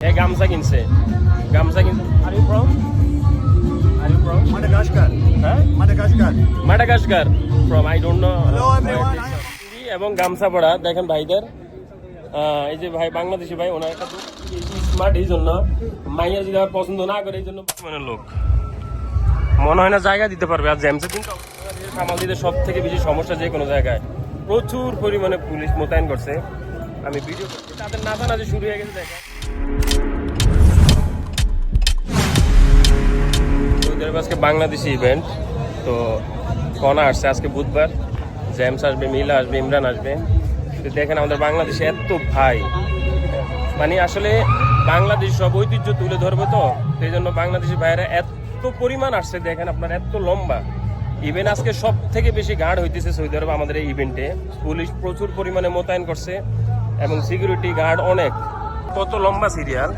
এ গামছা কিনছে। গামছা কিনছে are you from are you from Madagascar. হ্যাঁ? Madagascar. Madagascar from I don't know Hello everyone. I am এবং গামছা পড়া দেখেন ভাইদের। আহ, এই যে ভাই বাংলাদেশি ভাই ওনার একটা স্মার্ট এই জন্য মাইয়া যদি আমার পছন্দ না করে এই জন্য মানে লোক। মনে হয় না জায়গা দিতে পারবে আর জ্যামসে কিন্তু সামাল দিতে সব থেকে বেশি সমস্যা যে কোনো জায়গায়। প্রচুর পরিমাণে পুলিশ মোতায়েন করছে। আমি ভিডিও করছি তাদের নাচানাচি শুরু হয়ে গেছে দেখা আজকে বাংলাদেশি ইভেন্ট তো কনা আসছে? আজকে বুধবার। জ্যামস আসবে, মিলা আসবে, ইমরান আসবে। তো দেখেন আমাদের বাংলাদেশে এত ভাই। মানে আসলে বাংলাদেশ সব ঐতিহ্য তুলে ধরবে তো? সেই জন্য বাংলাদেশি ভাইয়েরা এত পরিমাণ আসছে, দেখেন আপনার এত লম্বা। ইভেন আজকে সব থেকে বেশি গার্ড হইতেছে সৌদি আরব আমাদের এই ইভেন্টে পুলিশ প্রচুর পরিমাণে মোতায়েন করছে এবং সিকিউরিটি গার্ড অনেক। কত লম্বা সিরিয়াল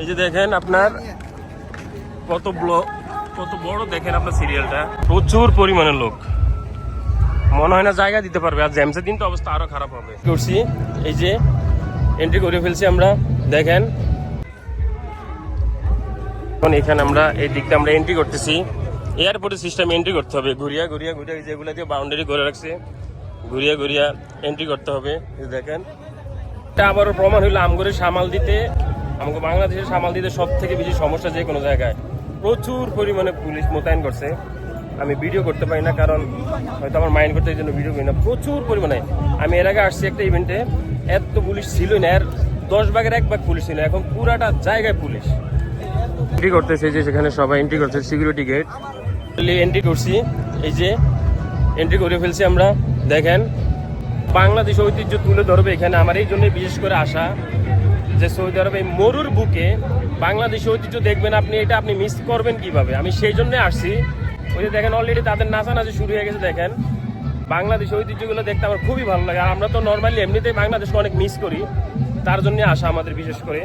এই যে দেখেন আপনার কত কত বড় দেখেন আপনার সিরিয়ালটা প্রচুর পরিমাণে লোক। মনে হয় না জায়গা দিতে পারবে। আর জ্যামসের দিন তো অবস্থা আরও খারাপ হবে। করছি, এই যে এন্ট্রি করে ফেলছি আমরা। দেখেন। এখন এখানে আমরা, এই দিকটা আমরা এন্ট্রি করতেছি। এয়ারপোর্টের সিস্টেম এন্ট্রি করতে হবে। ঘুরিয়া ঘুরিয়া ঘুরিয়া যেগুলো দিয়ে বাউন্ডারি করে রাখছে। ঘুরিয়া ঘুরিয়া এন্ট্রি করতে হবে। দেখেন। এটা আবারও প্রমাণ হইল আমগরে সামাল দিতে। আমাকে বাংলাদেশের সামাল দিতে সব থেকে বেশি সমস্যা যে কোনো জায়গায়। প্রচুর পরিমাণে পুলিশ মোতায়েন করছে। আমি ভিডিও করতে পারি না, কারণ হয়তো আমার মাইন্ড করতে এই জন্য ভিডিও করি না। প্রচুর পরিমাণে। আমি এর আগে আসছি একটা ইভেন্টে এত পুলিশ ছিলই না, এর দশ ভাগের এক ভাগ পুলিশ ছিল, এখন পুরাটা জায়গায় পুলিশ। এন্ট্রি করতেছে যে সেখানে সবাই এন্ট্রি করছে সিকিউরিটি গেট এন্ট্রি করছি, এই যে এন্ট্রি করে ফেলছি আমরা, দেখেন। বাংলাদেশ ঐতিহ্য তুলে ধরবে এখানে, আমার এই জন্যই বিশেষ করে আসা যে সৌদি আরবে মরুর বুকে বাংলাদেশ ঐতিহ্য দেখবেন আপনি, এটা আপনি মিস করবেন কীভাবে? আমি সেই জন্য আসছি। ওই যে দেখেন অলরেডি তাদের নাচানাচি শুরু হয়ে গেছে, দেখেন। বাংলাদেশ ঐতিহ্যগুলো দেখতে আমার খুবই ভালো লাগে। আর আমরা তো নর্মালি এমনিতেই বাংলাদেশকে অনেক মিস করি। তার জন্য আসা আমাদের বিশেষ করে।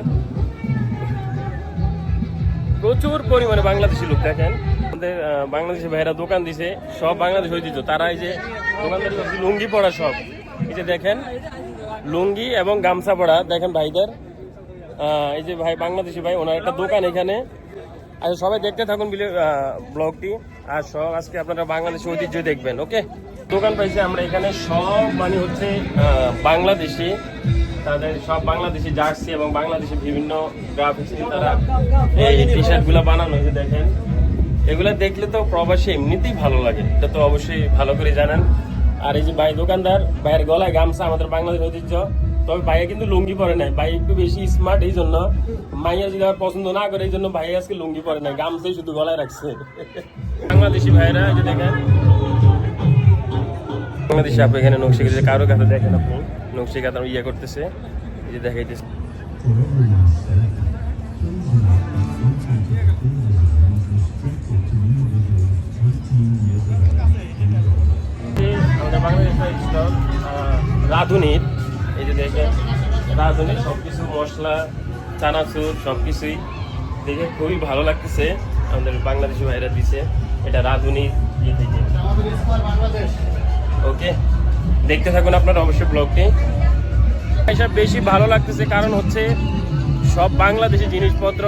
প্রচুর পরিমাণে বাংলাদেশি লোক, দেখেন। আমাদের বাংলাদেশি ভাইরা দোকান দিছে, সব বাংলাদেশ ঐতিহ্য। তারা এই যে লুঙ্গি পরা সব। এই যে দেখেন, লুঙ্গি এবং গামছা পরা, দেখেন ভাইদের। এই যে ভাই বাংলাদেশি ভাই, ওনার একটা দোকান এখানে। আর সবাই দেখতে থাকুন ব্লগটি। আর সব আজকে আপনারা বাংলাদেশি ঐতিহ্য দেখবেন, ওকে? দোকান পাইছে আমরা এখানে সব মানে হচ্ছে বাংলাদেশি। তাদের সব বাংলাদেশি জার্সি এবং বাংলাদেশি বিভিন্ন গ্রাফিক্স তারা এই টি শার্টগুলো বানানো হয়েছে, দেখেন। এগুলো দেখলে তো প্রবাসী এমনিতেই ভালো লাগে, এটা তো অবশ্যই ভালো করে জানেন। আর এই যে ভাই দোকানদার, ভাইয়ের গলায় গামছা, আমাদের বাংলাদেশ ঐতিহ্য। তবে ভাইয়া কিন্তু লুঙ্গি পরে নাই। ভাই একটু বেশি স্মার্ট এই জন্য। মাইয়া যদি পছন্দ না করে, এই জন্য ভাই আজকে লুঙ্গি পরে নাই। গামছাই শুধু গলায় রাখছে। বাংলাদেশি ভাইরা এই যে দেখেন। বাংলাদেশে আপনি এখানে নকশি কাছে কারও কাছে দেখেন আপনি নকশি কাছে ইয়ে করতেছে। এই যে দেখাইতেছে। রাঁধুনির। এই যে দেখেন রাঁধুনির সব কিছু মশলা, চানাচুর সব কিছুই দেখে খুবই ভালো লাগতেছে, আমাদের বাংলাদেশি ভাইরা দিছে এটা থেকে। ওকে, দেখতে থাকুন আপনারা অবশ্যই ব্লগটি। এসব বেশি ভালো লাগতেছে কারণ হচ্ছে সব বাংলাদেশি জিনিসপত্র,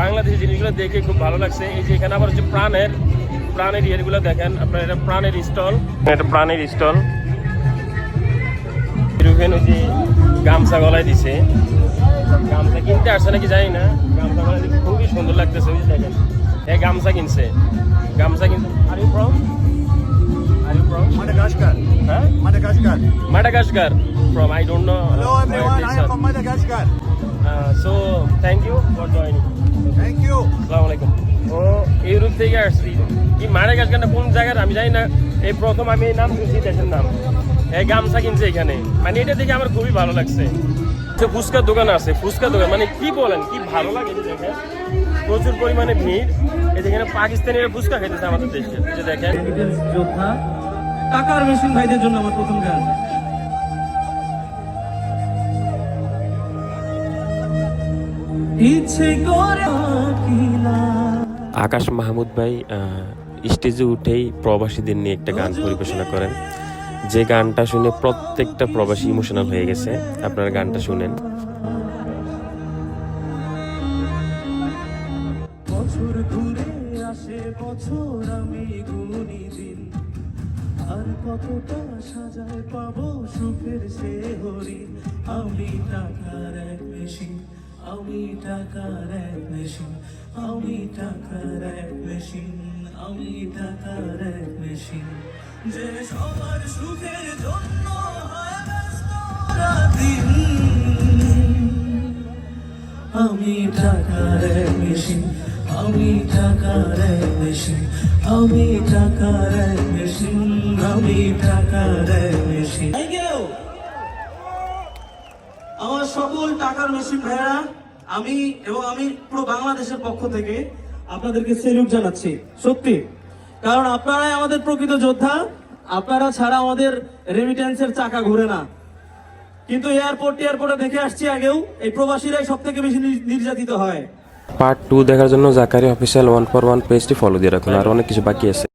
বাংলাদেশি জিনিসগুলো দেখে খুব ভালো লাগছে। এই যে এখানে আবার হচ্ছে প্রাণের প্রাণের ইয়েগুলো দেখেন, আপনার এটা প্রাণের স্টল। এটা প্রাণের স্টল। রুফেন ওই যে গামছা গলায় দিছে। গামছা কিনতে আসছে নাকি জানি না। গামছা গলায় দিছে খুবই সুন্দর লাগতেছে ওই দেখেন। এই গামছা কিনছে। গামছা কিনছে are you from are you. হ্যাঁ? So thank you for joining. Thank you. আসসালামু আলাইকুম ও ইউরোপ থেকে আসছি। কি কোন জায়গার আমি জানি না। এই প্রথম আমি এই নাম শুনছি দেশের নাম। এই গামছা কিনছে এখানে। মানে এটা দেখে আমার খুবই ভালো লাগছে। তো ফুচকার দোকান আছে ফুচকার দোকান। মানে কি বলেন কি ভালো লাগে দেখে? প্রচুর পরিমাণে ভিড়। এই যেখানে পাকিস্তানিরা ফুচকা খাইতেছে আমাদের দেশে। যে দেখেন। যোদ্ধা টাকার মেশিন ভাইদের জন্য আমার প্রথম গান। ইচ্ছে করে আকাশ মাহমুদ ভাই আহ, স্টেজে উঠেই প্রবাসীদের নিয়ে একটা গান পরিবেশনা করেন। যে গানটা শুনে প্রত্যেকটা প্রবাসী ইমোশনাল হয়ে গেছে, আপনারা গানটা শুনেন। বছর ঘুরে আসে, বছর আমি আর কতটা সাজায় এক আমি টাকার এক মেশিন, আমি টাকার এক মেশিন, আমি টাকার এক মেশিন। যে সবার সুখের জন্য আমি টাকার মেশিন, আমি টাকার মেশিন, আমি টাকার মেশিন। আমি টাকার মেশিন আমার সকল টাকার মেশিন ভাইরা আমি এবং আমি পুরো বাংলাদেশের পক্ষ থেকে আপনাদেরকে সেলুট জানাচ্ছি। সত্যি? কারণ আপনারাই আমাদের প্রকৃত যোদ্ধা। আপনারা ছাড়া আমাদের রেমিটেন্সের চাকা ঘুরে না। কিন্তু এয়ারপোর্ট এয়ারপোর্টে দেখে আসছি আগেও, এই প্রবাসীরাই সব থেকে বেশি নির- নির্যাতিত হয়। পার্ট টু দেখার জন্য জাকারি অফিসিয়াল ওয়ান ফর ওয়ান পেজটি ফলো দিয়ে রাখুন, আর অনেক কিছু বাকি আছে।